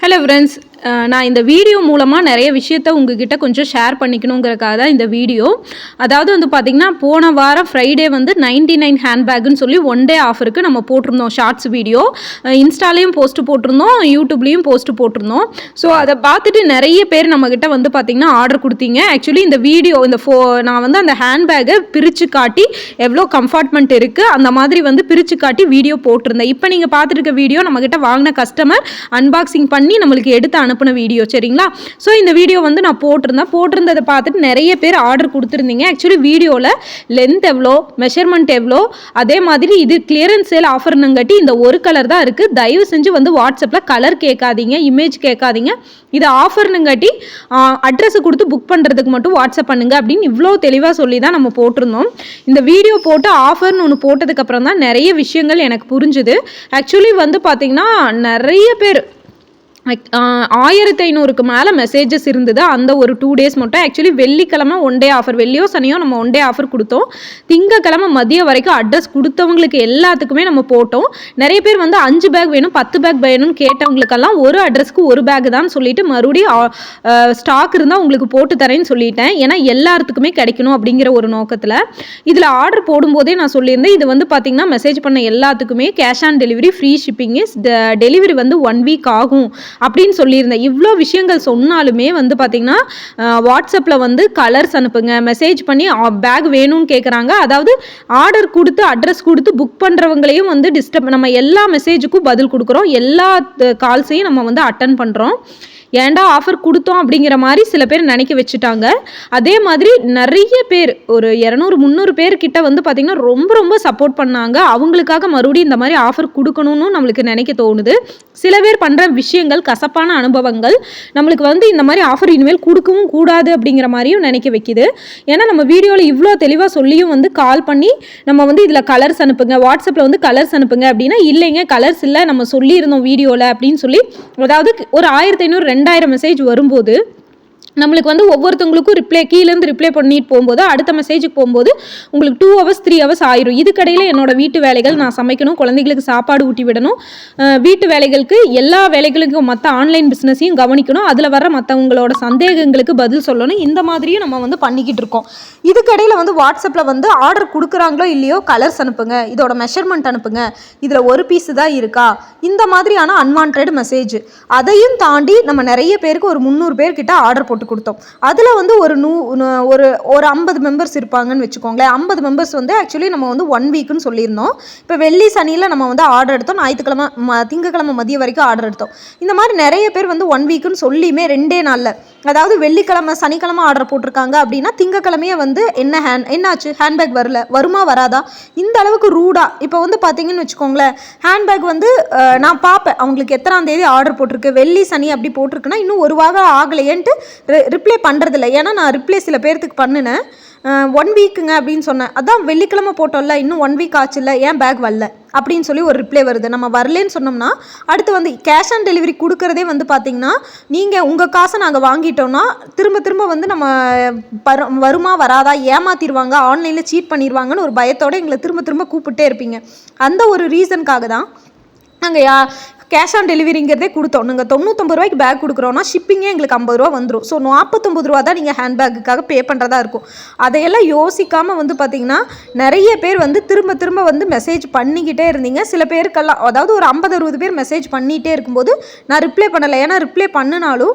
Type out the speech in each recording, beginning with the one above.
Hello friends நான் இந்த video மூலமாக நிறைய விஷயத்த உங்ககிட்ட கொஞ்சம் ஷேர் பண்ணிக்கணுங்கிறக்காக தான் இந்த வீடியோ. அதாவது வந்து பார்த்திங்கன்னா போன வாரம் ஃப்ரைடே வந்து நைன்டி நைன் ஹேண்ட்பேக்குன்னு சொல்லி ஒன் டே ஆஃபருக்கு நம்ம போட்டிருந்தோம் ஷார்ட்ஸ் வீடியோ இன்ஸ்டாலேயும் போஸ்ட்டு போட்டிருந்தோம் யூடியூப்லேயும் போஸ்ட்டு போட்டிருந்தோம். ஸோ அதை பார்த்துட்டு நிறைய பேர் நம்மக்கிட்ட வந்து பார்த்திங்கன்னா ஆர்டர் கொடுத்தீங்க. ஆக்சுவலி இந்த வீடியோ இந்த ஃபோ நான் வந்து அந்த ஹேண்ட்பேக்கை பிரித்து காட்டி எவ்வளோ கம்ஃபார்ட்மெண்ட் இருக்குது அந்த மாதிரி வந்து பிரித்து காட்டி வீடியோ போட்டிருந்தேன். இப்போ நீங்கள் பார்த்துருக்க வீடியோ நம்மக்கிட்ட வாங்கின கஸ்டமர் அன்பாக்சிங் பண்ணி நம்மளுக்கு எடுத்து அனுப்பின வீடியோ சரிங்களா? ஸோ இந்த வீடியோ வந்து நான் போட்டிருந்தேன். போட்டிருந்ததை பார்த்துட்டு நிறைய பேர் ஆர்டர் கொடுத்துருந்தீங்க. ஆக்சுவலி வீடியோவில் லென்த் எவ்வளோ மெஷர்மெண்ட் எவ்வளோ அதே மாதிரி இது கிளியரன்ஸ் சேல் ஆஃபர்னுங்காட்டி இந்த ஒரு கலர் தான் இருக்குது தயவு செஞ்சு வந்து வாட்ஸ்அப்பில் கலர் கேட்காதீங்க இமேஜ் கேட்காதீங்க. இது ஆஃபர்னுங்காட்டி அட்ரஸ் கொடுத்து புக் பண்ணுறதுக்கு மட்டும் வாட்ஸ்அப் பண்ணுங்க அப்படின்னு இவ்வளோ தெளிவாக சொல்லி தான் நம்ம போட்டிருந்தோம். இந்த வீடியோ போட்டு ஆஃபர்னு ஒன்று போட்டதுக்கப்புறம் தான் நிறைய விஷயங்கள் எனக்கு புரிஞ்சுது. ஆக்சுவலி வந்து பார்த்திங்கன்னா நிறைய பேர் ஆயிரத்தி ஐநூறுக்கு மேலே மெசேஜஸ் இருந்தது. அந்த ஒரு டூ டேஸ் மட்டும். ஆக்சுவலி வெள்ளிக்கிழமை ஒன் டே ஆஃபர் வெள்ளியோ சனியோ நம்ம ஒன் டே ஆஃபர் கொடுத்தோம். திங்கக்கிழமை மதியம் வரைக்கும் அட்ரஸ் கொடுத்தவங்களுக்கு எல்லாத்துக்குமே நம்ம போட்டோம். நிறைய பேர் வந்து அஞ்சு பேக் வேணும் பத்து பேக் வேணும்னு கேட்டவங்களுக்கெல்லாம் ஒரு அட்ரஸ்க்கு ஒரு பேக் தான் சொல்லிட்டு மறுபடியும் ஸ்டாக் இருந்தால் உங்களுக்கு போட்டு தரேன்னு சொல்லிட்டேன். ஏன்னா எல்லாத்துக்குமே கிடைக்கணும் அப்படிங்கிற ஒரு நோக்கத்தில். இதில் ஆர்டர் போடும்போதே நான் சொல்லியிருந்தேன். இது வந்து பார்த்தீங்கன்னா மெசேஜ் பண்ண எல்லாத்துக்குமே cash on delivery free shipping is delivery வந்து ஒன் வீக் ஆகும். அப்படின்னு சொல்லியிருந்தேன். இவ்வளோ விஷயங்கள் சொன்னாலுமே வந்து பார்த்திங்கன்னா வாட்ஸ்அப்பில் வந்து கலர்ஸ் அனுப்புங்க மெசேஜ் பண்ணி பேக் வேணும்னு கேட்குறாங்க அதாவது ஆர்டர் கொடுத்து அட்ரஸ் கொடுத்து புக் பண்ணுறவங்களையும் வந்து டிஸ்டர்ப் நம்ம எல்லா மெசேஜுக்கும் பதில் கொடுக்குறோம். எல்லா கால்ஸையும் நம்ம வந்து அட்டன் பண்ணுறோம் ஏன்டா ஆஃபர் கொடுத்தோம் அப்படிங்கிற மாதிரி சில பேர் நினைக்க வச்சுட்டாங்க. அதே மாதிரி நிறைய பேர் ஒரு இரநூறு முந்நூறு பேர் கிட்ட வந்து பார்த்திங்கன்னா ரொம்ப ரொம்ப சப்போர்ட் பண்ணாங்க. அவங்களுக்காக மறுபடியும் இந்த மாதிரி ஆஃபர் கொடுக்கணும்னு நம்மளுக்கு நினைக்க தோணுது. சில பேர் பண்ணுற விஷயங்கள் கசப்பான அனுபவங்கள் நம்மளுக்கு வந்து இந்த மாதிரி ஆஃபர் இனிமேல் கொடுக்கவும் கூடாது அப்படிங்கிற மாதிரியும் நினைக்க வைக்கிது. ஏன்னா நம்ம வீடியோவில் இவ்வளோ தெளிவாக சொல்லியும் வந்து கால் பண்ணி நம்ம வந்து இதில் கலர்ஸ் அனுப்புங்க வாட்ஸ்அப்பில் வந்து கலர்ஸ் அனுப்புங்க அப்படின்னா இல்லைங்க கலர்ஸ் இல்லை நம்ம சொல்லியிருந்தோம் வீடியோவில் அப்படின்னு சொல்லி அதாவது ஒரு ஆயிரத்தி ஐநூறு ரெண்டு ரெண்டாயிரம் மெசேஜ் வரும்போது நம்மளுக்கு வந்து ஒவ்வொருத்தவங்களுக்கும் ரிப்ளை கீழேருந்து ரிப்ளை பண்ணிட்டு போகும்போது அடுத்த மெசேஜுக்கு போகும்போது உங்களுக்கு டூ ஹவர்ஸ் த்ரீ ஹவர்ஸ் ஆயிரும். இதுக்கடையில் என்னோட வீட்டு வேலைகள் நான் சமைக்கணும் குழந்தைகளுக்கு சாப்பாடு ஊட்டி விடணும். வீட்டு வேலைகளுக்கு எல்லா வேலைகளுக்கும் மற்ற ஆன்லைன் பிஸ்னஸையும் கவனிக்கணும். அதில் வர மற்றவங்களோட சந்தேகங்களுக்கு பதில் சொல்லணும். இந்த மாதிரியும் நம்ம வந்து பண்ணிக்கிட்டு இருக்கோம். இதுக்கடையில் வந்து வாட்ஸ்அப்பில் வந்து ஆர்டர் கொடுக்குறாங்களோ இல்லையோ கலர்ஸ் அனுப்புங்க. இதோட மெஷர்மெண்ட் அனுப்புங்க. இதில் ஒரு பீஸ் தான் இருக்கா? இந்த மாதிரியான அன்வான்ட் மெசேஜ் அதையும் தாண்டி நம்ம நிறைய பேருக்கு ஒரு முந்நூறு பேர்கிட்ட ஆர்டர் போட்டு கொடுத்தோம். அதில் வந்து ஒரு நூ ஒரு ஒரு ஐம்பது மெம்பர்ஸ் இருப்பாங்கன்னு வச்சுக்கோங்களேன். ஐம்பது மெம்பர்ஸ் வந்து ஆக்சுவலி நம்ம வந்து ஒன் வீக்குன்னு சொல்லியிருந்தோம். இப்போ வெள்ளி சனியில் நம்ம வந்து ஆர்டர் எடுத்தோம். ஞாயிற்றுக்கிழமை திங்கக்கிழமை மதியம் வரைக்கும் ஆர்டர் எடுத்தோம். இந்த மாதிரி நிறைய பேர் வந்து ஒன் வீக்குன்னு சொல்லியுமே ரெண்டே நாளில் அதாவது வெள்ளிக்கிழமை சனிக்கிழமை ஆர்டர் போட்டிருக்காங்க அப்படின்னா திங்கக்கிழமையே வந்து என்ன ஹேண்ட் என்னாச்சு? ஹேண்ட்பேக் வரல. வருமா வராதா? இந்த அளவுக்கு ரூடாக இப்போ வந்து பார்த்தீங்கன்னு வச்சுக்கோங்களேன் ஹேண்ட்பேக் வந்து நான் பார்ப்பேன் அவங்களுக்கு எத்தனாம் தேதி ஆர்டர் போட்டிருக்கு. வெள்ளி சனி அப்படி போட்டிருக்குன்னா இன்னும் ஒரு வாரம் ஆகலையேன்ட்டு ரிப்ளை பண்ணுறதில்ல ஏன்னா நான் ரிப்ளை சில பேர்த்துக்கு பண்ணினேன். ஒன் வீக்குங்க அப்படின்னு சொன்னேன். அதான் வெள்ளிக்கிழமை போட்டோம்ல இன்னும் ஒன் வீக் ஆச்சுல்ல ஏன் பேக் வரல? அப்படின்னு சொல்லி ஒரு ரிப்ளை வருது. நம்ம வரலன்னு சொன்னோம்னா அடுத்து வந்து கேஷ் ஆன் டெலிவரி கொடுக்குறதே வந்து பார்த்திங்கன்னா நீங்கள் உங்கள் காசை நாங்கள் வாங்கிட்டோம்னா திரும்ப திரும்ப வந்து நம்ம வருமா வராதா ஏமாத்திடுவாங்க ஆன்லைனில் சீட் பண்ணிடுவாங்கன்னு ஒரு பயத்தோடு எங்களை திரும்ப திரும்ப கூப்பிட்டே இருப்பீங்க. அந்த ஒரு ரீசனுக்காக தான் நாங்கள் யா கேஷ் ஆன் டெலிவரிங்கிறதே கொடுத்தோம். நீங்கள் தொண்ணூத்தொம்பது ரூபாய்க்கு பேக் கொடுக்குறோன்னா ஷிப்பிங்கே எங்களுக்கு ஐம்பது ரூபா வந்துடும் ஸோ நாற்பத்தொம்பது ரூபா தான் நீங்கள் ஹேண்ட் பேக்குக்காக பே பண்ணுறதா இருக்கும். அதையெல்லாம் யோசிக்காமல் வந்து பார்த்திங்கன்னா நிறைய பேர் வந்து திரும்ப திரும்ப வந்து மெசேஜ் பண்ணிக்கிட்டே இருந்தீங்க. சில பேருக்கெல்லாம் அதாவது ஒரு ஐம்பது அறுபது பேர் மெசேஜ் பண்ணிகிட்டே இருக்கும்போது நான் ரிப்ளை பண்ணலை. ஏன்னா ரிப்ளை பண்ணினாலும்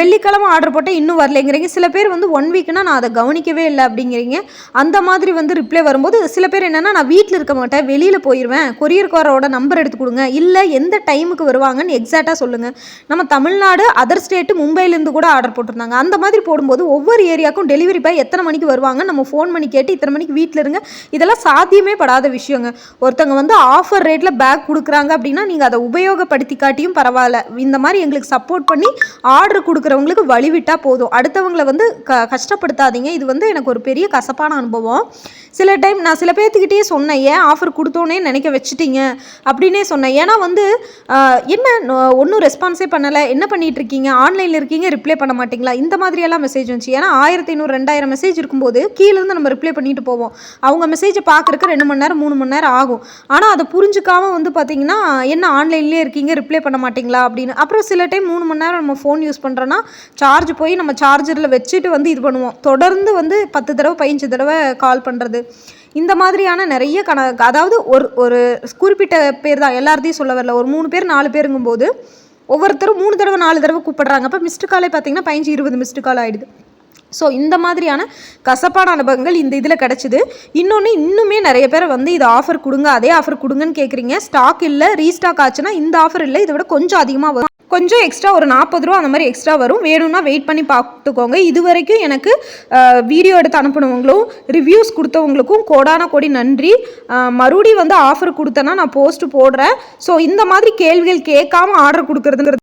வெள்ளிக்கிழமை ஆர்டர் போட்டால் இன்னும் வரலைங்கிறீங்க. சில பேர் வந்து ஒன் வீக்னா நான் அதை கவனிக்கவே இல்லை அப்படிங்கிறீங்க. அந்த மாதிரி வந்து ரிப்ளை வரும்போது சில பேர் என்னென்னா நான் வீட்டில் இருக்க மாட்டேன் வெளியில் போயிடுவேன் கொரியர்காரோட நம்பர் எடுத்து கொடுங்க. இல்லை எந்த டைம் டைமுக்கு வருவாங்கன்னு எக்ஸாக்டாக சொல்லுங்கள் நம்ம தமிழ்நாடு அதர் ஸ்டேட்டு மும்பைலேருந்து கூட ஆர்டர் போட்டிருந்தாங்க. அந்த மாதிரி போடும்போது ஒவ்வொரு ஏரியாவுக்கும் டெலிவரி பாய் எத்தனை மணிக்கு வருவாங்க நம்ம ஃபோன் பண்ணி கேட்டு இத்தனை மணிக்கு வீட்டில் இருங்க. இதெல்லாம் சாத்தியமே படாத விஷயங்க. ஒருத்தவங்க வந்து ஆஃபர் ரேட்டில் பேக் கொடுக்குறாங்க அப்படின்னா நீங்கள் அதை உபயோகப்படுத்தி காட்டியும் பரவாயில்ல. இந்த மாதிரி எங்களுக்கு சப்போர்ட் பண்ணி ஆர்டர் கொடுக்குறவங்களுக்கு வழிவிட்டால் போதும். அடுத்தவங்களை வந்து க கஷ்டப்படுத்தாதீங்க. இது வந்து எனக்கு ஒரு பெரிய கசப்பான அனுபவம். சில டைம் நான் சில பேர்த்துக்கிட்டே சொன்னேன் ஏன் ஆஃபர் கொடுத்தோன்னே நினைக்க வச்சுட்டீங்க? அப்படின்னே சொன்னேன். ஏன்னா வந்து என்ன ஒன்றும் ரெஸ்பான்ஸே பண்ணலை. என்ன பண்ணிட்டு இருக்கீங்க? ஆன்லைனில் இருக்கீங்க ரிப்ளை பண்ண மாட்டீங்களா? இந்த மாதிரியெல்லாம் மெசேஜ் வந்துச்சு. ஏன்னா ஆயிரத்தி ஐநூறு ரெண்டாயிரம் மெசேஜ் இருக்கும்போது கீழேருந்து நம்ம ரிப்ளை பண்ணிட்டு போவோம். அவங்க மெசேஜை பார்க்குறக்கு ரெண்டு மணி நேரம் மூணு மணி நேரம் ஆகும். ஆனால் அதை புரிஞ்சுக்காம வந்து பார்த்தீங்கன்னா என்ன ஆன்லைன்லேயே இருக்கீங்க ரிப்ளை பண்ண மாட்டீங்களா அப்படின்னு. அப்புறம் சில டைம் மூணு மணி நேரம் நம்ம ஃபோன் யூஸ் பண்ணுறோன்னா சார்ஜ் போய் நம்ம சார்ஜரில் வச்சுட்டு வந்து இது பண்ணுவோம். தொடர்ந்து வந்து பத்து தடவை பதினஞ்சு தடவை கால் பண்ணுறது இந்த மாதிரியான நிறைய கண அதாவது ஒரு ஒரு குறிப்பிட்ட பேர் தான் எல்லாத்தையும் சொல்ல வரல. ஒரு மூணு பேர் நாலு பேருங்கும்போது ஒவ்வொருத்தரும் மூணு தடவை நாலு தடவை கூப்பிடுறாங்க. அப்போ மிஸ்டு காலே பார்த்தீங்கன்னா பதினஞ்சு இருபது மிஸ்டு கால் ஆகிடுது ஸோ இந்த மாதிரியான கசப்பான அனுபவங்கள் இந்த இதில் கிடச்சிது. இன்னொன்று இன்னுமே நிறைய பேர் வந்து இது ஆஃபர் கொடுங்க அதே ஆஃபர் கொடுங்கன்னு கேட்குறீங்க ஸ்டாக் இல்லை ரீஸ்டாக் ஆச்சுன்னா இந்த ஆஃபர் இல்லை இதை விட கொஞ்சம் அதிகமாக வரும். கொஞ்சம் எக்ஸ்ட்ரா ஒரு நாற்பது ரூபா அந்த மாதிரி எக்ஸ்ட்ரா வரும். வேணும்னா வெயிட் பண்ணி பார்த்துக்கோங்க. இது வரைக்கும் எனக்கு வீடியோ எடுத்து அனுப்பினவங்களும் ரிவ்யூஸ் கொடுத்தவங்களுக்கும் கோடான கோடி நன்றி. மறுபடியும் வந்து ஆஃபர் கொடுத்தேன்னா நான் போஸ்ட் போடுறேன். ஸோ இந்த மாதிரி கேள்விகள் கேட்காம ஆர்டர் கொடுக்குறதுங்கிறது